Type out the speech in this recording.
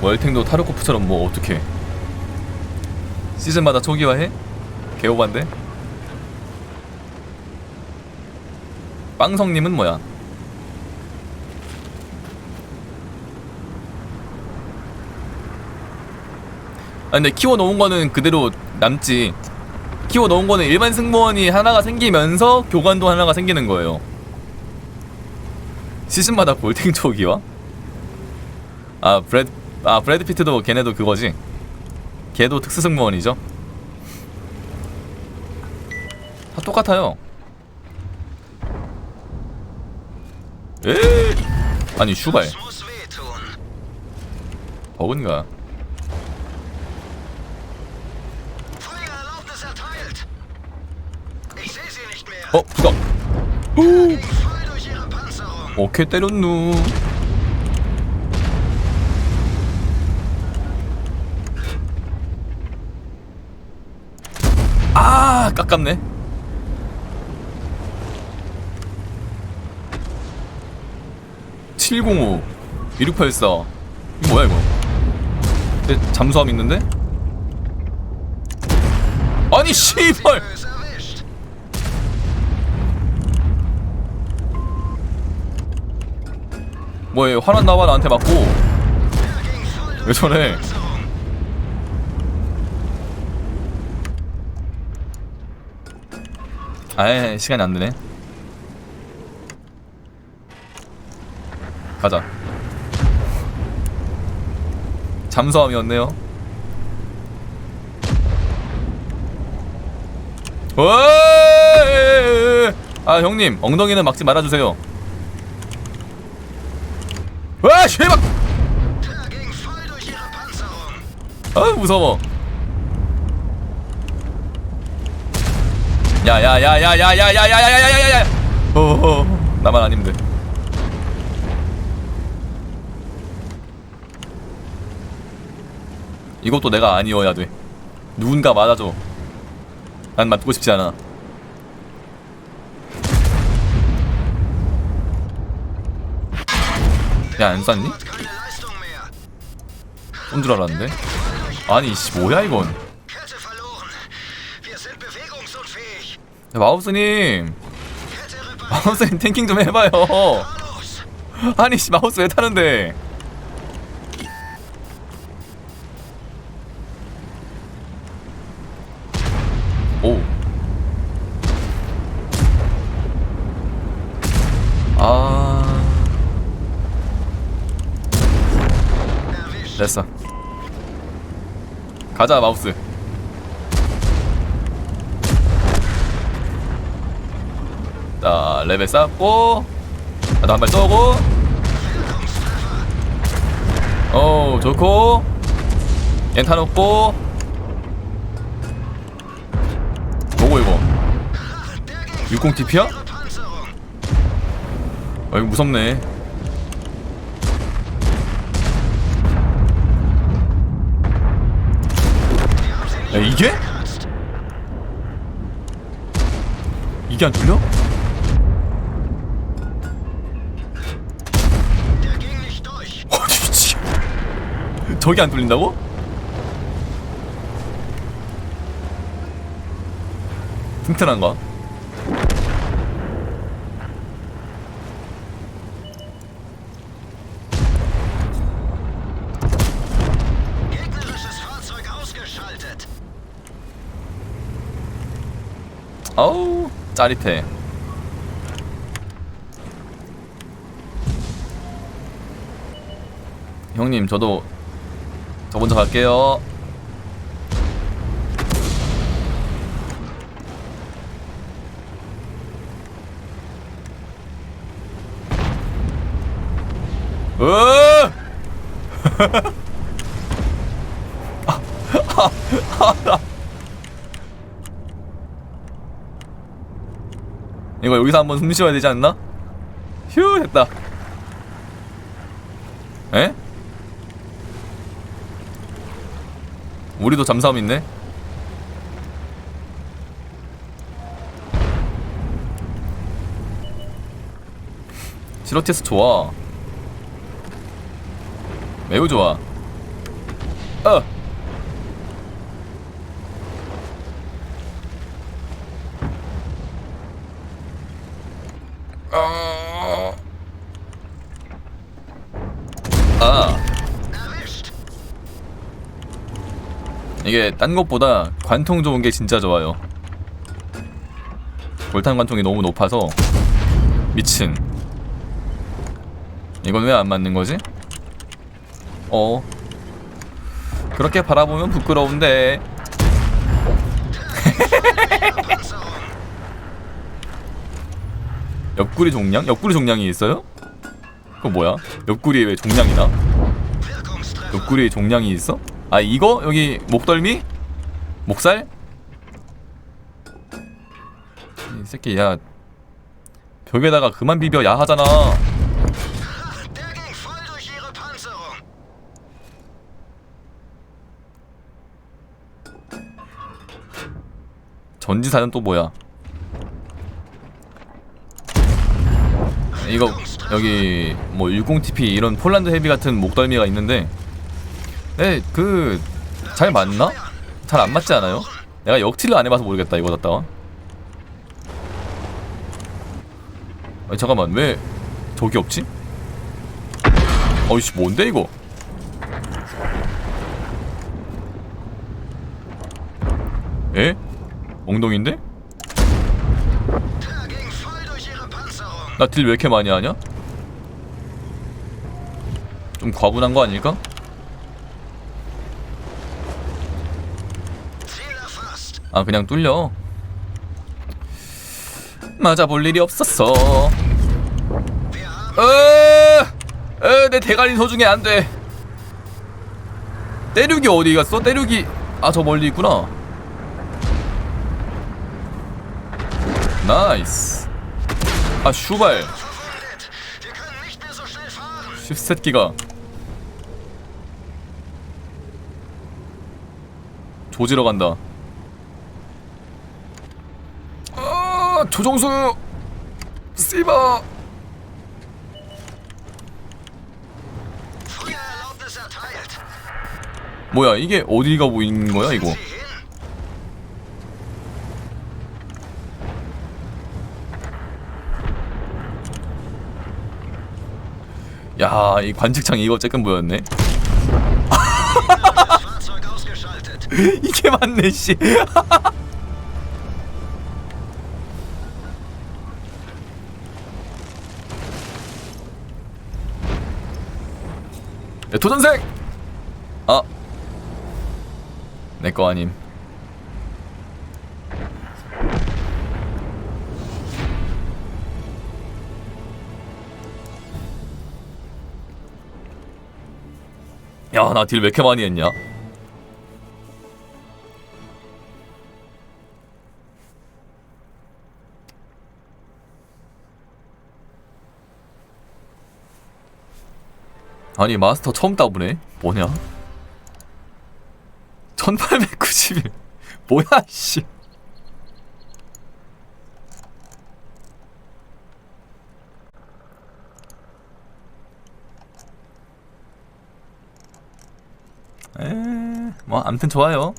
월탱도 타르코프처럼 뭐 어떻게 시즌마다 초기화해? 개오반데? 빵성님은 뭐야? 아 근데 키워 놓은 거는 그대로 남지 키워 놓은 거는 일반 승무원이 하나가 생기면서 교관도 하나가 생기는 거예요 시즌마다 골탱 초기화? 아 브래드 아 브래드 피트도 걔네도 그거지 걔도 특수 승무원이죠 다 똑같아요 에 아니 슈발 mehr. 어 부각 Panzerung. 오케이 때렸누 아 깝깝네. (705) (1684) 이거 뭐야 이거? 내 잠수함 있는데? 아니 씨발. 뭐해 화난 나와 나한테 맞고? ging voll 왜 durch 저래 ihre Panzerung. 아예 시간이 안 되네. 가자. 잠수함이었네요. 어이! 아 형님 엉덩이는 막지 말아주세요. 와 씨발! 아 무서워. 야야야야야야야야야야야야야. 어 나만 돼. 이것도 내가 아니어야 돼. 누군가 맞아줘. 난 맞고 싶지 않아. 야 안 쐈니? 쏜 줄 알았는데. 아니 씨 뭐야 이건. 야, 마우스님. 마우스님 탱킹 좀 해봐요. 아니 씨 마우스 왜 타는데? 오. 아. 됐어. 가자 마우스. 레벨 쌓고 나도 한 발 쏘고 어 좋고 엔타 놓고 뭐고 이거 Der ging 60 TP야? ihre Panzerung. 아 이거 무섭네 야 이게? 이게 안 뚫려? 저게 안 뚫린다고? 튼튼한가? 아우 짜릿해 형님 저도 저 먼저 갈게요 으 이거 여기서 한번 숨 쉬어야 되지 않나? 휴 됐다 에? 우리도 잠수함 있네 시로테스 좋아 매우 좋아 어. 어. 아. 이게 딴 것보다 관통 좋은 게 진짜 좋아요. 골탄 관통이 너무 높아서 미친. 이건 왜 안 맞는 거지? 어. 그렇게 바라보면 부끄러운데. 옆구리 종량? 옆구리 종량이 있어요? 그거 뭐야? 옆구리에 왜 종량이나? Wirkungstreffer. 옆구리에 종량이 있어? 아 이거? 여기 목덜미? 목살? 이 새끼 야 벽에다가 그만 비벼 ihre Panzerung. 전지사는 또 뭐야 이거 여기 뭐 60TP 이런 폴란드 헤비 같은 목덜미가 있는데 네, 그 잘 맞나? 잘 안 맞지 않아요? 내가 역티를 안 해봐서 모르겠다 이거 갖다가 아니 잠깐만 왜 저기 없지? 어이씨 뭔데 이거 에? 엉덩인데? Ihre Panzerung. 나딜 왜 이렇게 많이 하냐? 좀 과분한 거 아닐까? 아 그냥 뚫려 맞아 볼 일이 없었어 haben 어, 어, 내 대가리 소중해 안돼 때륙이 어디 갔어? 때륙이 아 저 멀리 있구나 나이스 아 슈발 verwundet. Wir können nicht mehr so schnell fahren. 씹새끼가 조지러 간다 아 조정수 씨바. 뭐야 이게 어디가 보이는 거야 이거. 야 이 관측창 이거 쬐끔 보였네. 이게 맞네 씨 야, 도전생! 아. 내 거 아님. 야, 나 딜 왜 이렇게 많이 했냐? 아니 마스터 처음 따보네. 뭐냐? 1891 뭐야 씨. 에뭐 암튼 좋아요